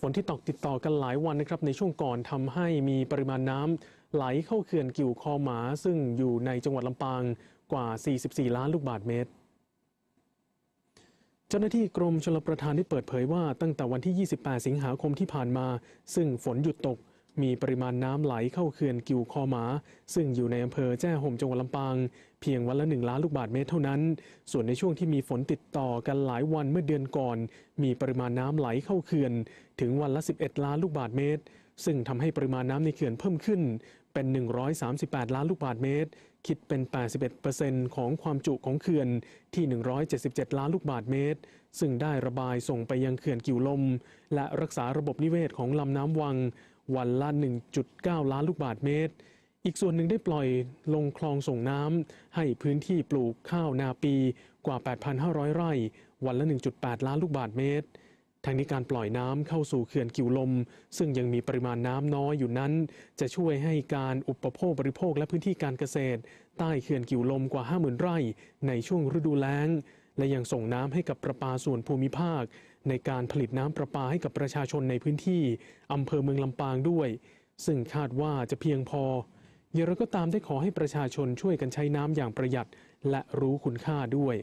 ฝนที่ตกติดต่อกันหลายวันนะครับในช่วงก่อนทำให้มีปริมาณน้ำไหลเข้าเขื่อนกิ่วคอหมา ซึ่งอยู่ในจังหวัดลำปางกว่า 44 ล้านลูกบาศก์เมตร เจ้าหน้าที่กรมชลประทานได้เปิดเผยว่าตั้งแต่วันที่ 28 สิงหาคมที่ผ่านมา ซึ่งฝนหยุดตก มีปริมาณน้ำไหลเข้าเขื่อนกิวคอหมา ซึ่งอยู่ในอำเภอแจ้ห่มจังหวัดลำปาง เพียงวันละ1ล้านลูกบาศก์เมตรเท่านั้น ส่วนในช่วงที่มีฝนติดต่อกันหลายวันเมื่อเดือนก่อน มีปริมาณน้ำไหลเข้าเขื่อนถึงวันละ 11 ล้านลูกบาศก์เมตร ซึ่งทำให้ปริมาณน้ำในเขื่อนเพิ่มขึ้น เป็น 138 ล้านลูกบาศก์เมตร คิดเป็น 81%ของความจุของเขื่อนที่ 177 ล้านลูกบาศก์เมตร ซึ่งได้ระบายส่งไปยังเขื่อนกิวลม และรักษาระบบนิเวศของลำน้ำวัง วันละ 1.9 ล้านลูกบาศก์เมตร อีกส่วนหนึ่งได้ปล่อยลงคลองส่งน้ำให้พื้นที่ปลูกข้าวนาปีกว่า 8,500 ไร่ วันละ 1.8 ล้านลูกบาศก์เมตรทั้งนี้การปล่อยน้ำเข้าสู่เขื่อนกิวลม ซึ่งยังมีปริมาณน้ำน้อยอยู่นั้น จะช่วยให้การอุปโภคบริโภคและพื้นที่การเกษตร ใต้เขื่อนกิวลมกว่า 50,000 ไร่ ในช่วงฤดูแล้ง และยังส่งน้ำให้กับประปาส่วนภูมิภาค ในการผลิตน้ำประปาให้กับประชาชนในพื้นที่อำเภอเมืองลำปางด้วย ซึ่งคาดว่าจะเพียงพออย่างไรก็ตามได้ขอให้ประชาชนช่วยกันใช้น้ำอย่างประหยัด และรู้คุณค่าด้วย